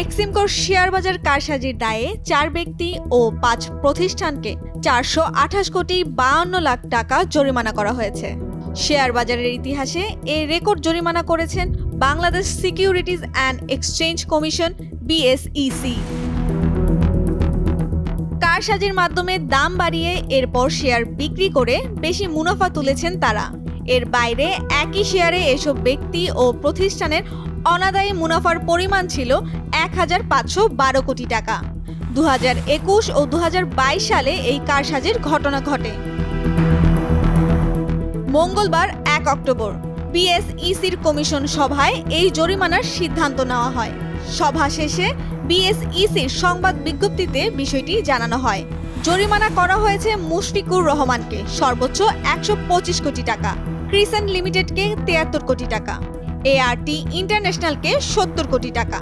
বেক্সিমকোর share বাজার কারসাজির দায়ে চার ব্যক্তি ও পাঁচ প্রতিষ্ঠানকে চারশো আঠাশ কোটি বাহান্ন লাখ টাকা জরিমানা করা হয়েছে। শেয়ার বাজারের ইতিহাসে এই রেকর্ড জরিমানা করেছেন Bangladesh securities and exchange commission, BSEC. কারসাজির মাধ্যমে দাম বাড়িয়ে এরপর শেয়ার বিক্রি করে বেশি মুনাফা তুলেছেন তারা। এর বাইরে একই শেয়ারে এসব ব্যক্তি ও প্রতিষ্ঠানের অনাদায়ী মুনাফার পরিমাণ ছিল এক হাজার পাঁচশো বারো কোটি টাকা। দু হাজার একুশ ও দু হাজার বাইশ সালে এই কারসাজির ঘটনা ঘটে। মঙ্গলবার এক অক্টোবর, বিএসইসির কমিশন সভায় এই জরিমানার সিদ্ধান্ত নেওয়া হয়। সভা শেষে বিএসইসির সংবাদ বিজ্ঞপ্তিতে বিষয়টি জানানো হয়। জরিমানা করা হয়েছে মুশফিকুর রহমানকে, সর্বোচ্চ একশো পঁচিশ কোটি টাকা, ক্রিসেন্ট লিমিটেডকে তিয়াত্তর কোটি টাকা এআরটি ইন্টারন্যাশনালকে সত্তর কোটি টাকা।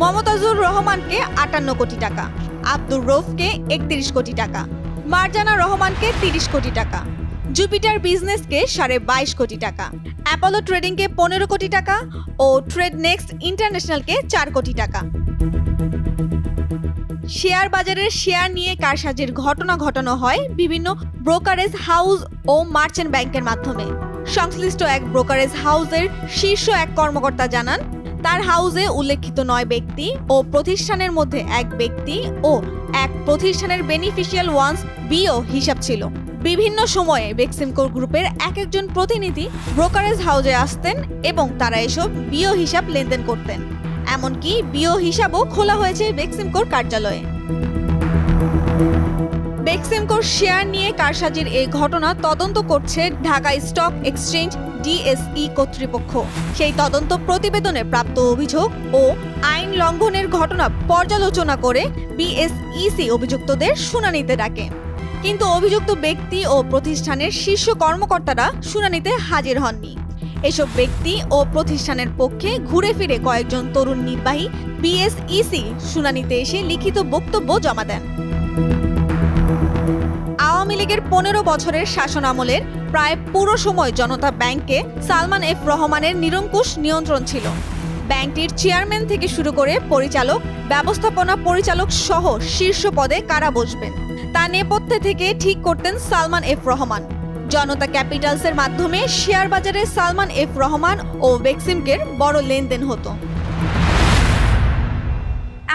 মমতাজুর রহমানকে আটান্ন কোটি টাকা, আব্দুর রৌফকে একত্রিশ কোটি টাকা, মারজানা রহমানকে তিরিশ কোটি টাকা, জুপিটার বিজনেসকে সাড়ে বাইশ কোটি টাকা, অ্যাপোলো ট্রেডিংকে পনেরো কোটি টাকা ও ট্রেড নেক্সট ইন্টারন্যাশনালকে চার কোটি টাকা। শেয়ার বাজারের শেয়ার নিয়ে কারসাজির ঘটনা ঘটানো হয় বিভিন্ন ব্রোকারেজ হাউস ও মার্চেন্ট ব্যাংকের মাধ্যমে। সংশ্লিষ্ট এক ব্রোকারেজ হাউসের শীর্ষ এক কর্মকর্তা জানান তার হাউসে উল্লেখিত নয় ব্যক্তি ও প্রতিষ্ঠানের মধ্যে এক ব্যক্তি ও এক প্রতিষ্ঠানের বেনিফিশিয়াল ওয়ান্স বিও হিসাব ছিল। বিভিন্ন সময়ে বেক্সিমকো গ্রুপের এক একজন প্রতিনিধি ব্রোকারেজ হাউসে আসতেন এবং তারা এসব বিও হিসাব লেনদেন করতেন। এমনকি বিও হিসাবও খোলা হয়েছে বেক্সিমকোর কার্যালয়ে। বেক্সিমকোর শেয়ার নিয়ে কারসাজির এই ঘটনা তদন্ত করছে ঢাকা স্টক এক্সচেঞ্জ ডিএসই কর্তৃপক্ষ। সেই তদন্ত প্রতিবেদনে প্রাপ্ত অভিযোগ ও আইন লঙ্ঘনের ঘটনা পর্যালোচনা করে বিএসইসি অভিযুক্তদের শুনানিতে ডাকে। কিন্তু অভিযুক্ত ব্যক্তি ও প্রতিষ্ঠানের শীর্ষ কর্মকর্তারা শুনানিতে হাজির হননি। এসব ব্যক্তি ও প্রতিষ্ঠানের পক্ষে ঘুরে ফিরে কয়েকজন তরুণ নির্বাহী বিএসইসি শুনানিতে এসে লিখিত বক্তব্য জমা দেন। লীগের পনেরো বছরের শাসন আমলের প্রায় পুরো সময় জনতা ব্যাংকে সালমান এফ রহমানের নিরঙ্কুশ নিয়ন্ত্রণ ছিল। ব্যাংকটির চেয়ারম্যান থেকে শুরু করে পরিচালক, ব্যবস্থাপনা পরিচালক সহ শীর্ষ পদে কারা বসবেন? তা নেপথ্যে থেকে ঠিক করতেন সালমান এফ রহমান। জনতা ক্যাপিটালসের মাধ্যমে শেয়ার বাজারে সালমান এফ রহমান ও বেক্সিমকের বড় লেনদেন হতো।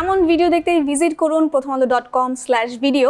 এমন ভিডিও দেখতে ভিজিট করুন Prothom Alo dot com slash video.